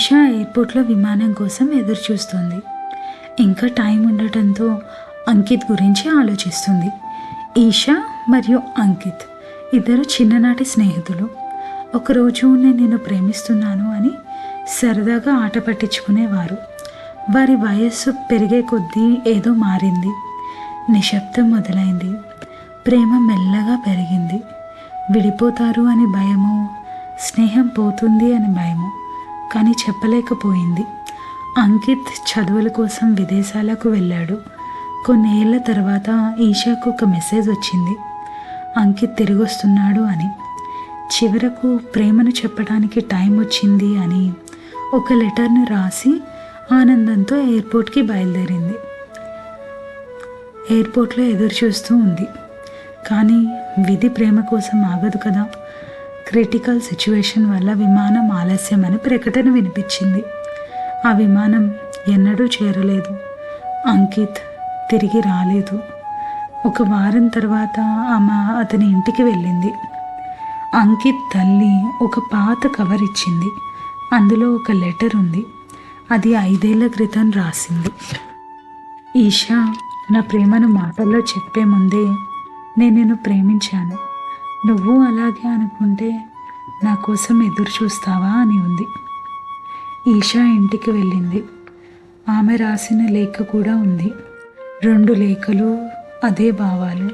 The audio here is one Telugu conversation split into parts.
ఈషా ఎయిర్పోర్ట్లో విమానం కోసం ఎదురుచూస్తుంది. ఇంకా టైం ఉండటంతో అంకిత్ గురించి ఆలోచిస్తుంది. ఈషా మరియు అంకిత్ ఇద్దరు చిన్ననాటి స్నేహితులు. ఒకరోజు నేను నిన్ను ప్రేమిస్తున్నాను అని సరదాగా ఆట పట్టించుకునేవారు. వారి వయస్సు పెరిగే కొద్దీ ఏదో మారింది. నిశ్శబ్దం మొదలైంది. ప్రేమ మెల్లగా పెరిగింది. విడిపోతారు అని భయము స్నేహం పోతుంది అని భయము కానీ చెప్పలేకపోయింది. అంకిత్ చదువుల కోసం విదేశాలకు వెళ్ళాడు. కొన్నేళ్ళ తర్వాత ఈషాకు ఒక మెసేజ్ వచ్చింది. అంకిత్ తిరిగి వస్తున్నాడు అని. చివరకు ప్రేమను చెప్పడానికి టైం వచ్చింది అని ఒక లెటర్ను రాసి ఆనందంతో ఎయిర్పోర్ట్కి బయలుదేరింది. ఎయిర్పోర్ట్లో ఎదురు చూస్తూ ఉంది. కానీ విధి ప్రేమ కోసం ఆగదు కదా. క్రిటికల్ సిచ్యువేషన్ వల్ల విమానం ఆలస్యం అని ప్రకటన వినిపించింది. ఆ విమానం ఎన్నడూ చేరలేదు. అంకిత్ తిరిగి రాలేదు. ఒక వారం తర్వాత ఆమె అతని ఇంటికి వెళ్ళింది. అంకిత్ తల్లి ఒక పాత కవర్ ఇచ్చింది. అందులో ఒక లెటర్ ఉంది. అది ఐదేళ్ళ క్రితం రాసింది. ఈషా నా ప్రేమను మాటల్లో చెప్పే ముందే నేను ప్రేమించాను. నువ్వు అలాగే అనుకుంటే నా కోసం ఎదురు చూస్తావా అని ఉంది. ఈషా ఇంటికి వెళ్ళింది. ఆమె రాసిన లేఖ కూడా ఉంది. రెండు లేఖలు అదే భావాలు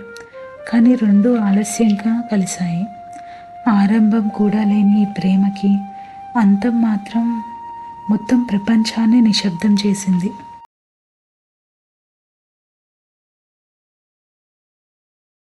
కానీ రెండు ఆలస్యంగా కలిశాయి. ఆరంభం కూడా లేని ఈ ప్రేమకి అంతం మాత్రం మొత్తం ప్రపంచాన్ని నిశ్శబ్దం చేసింది.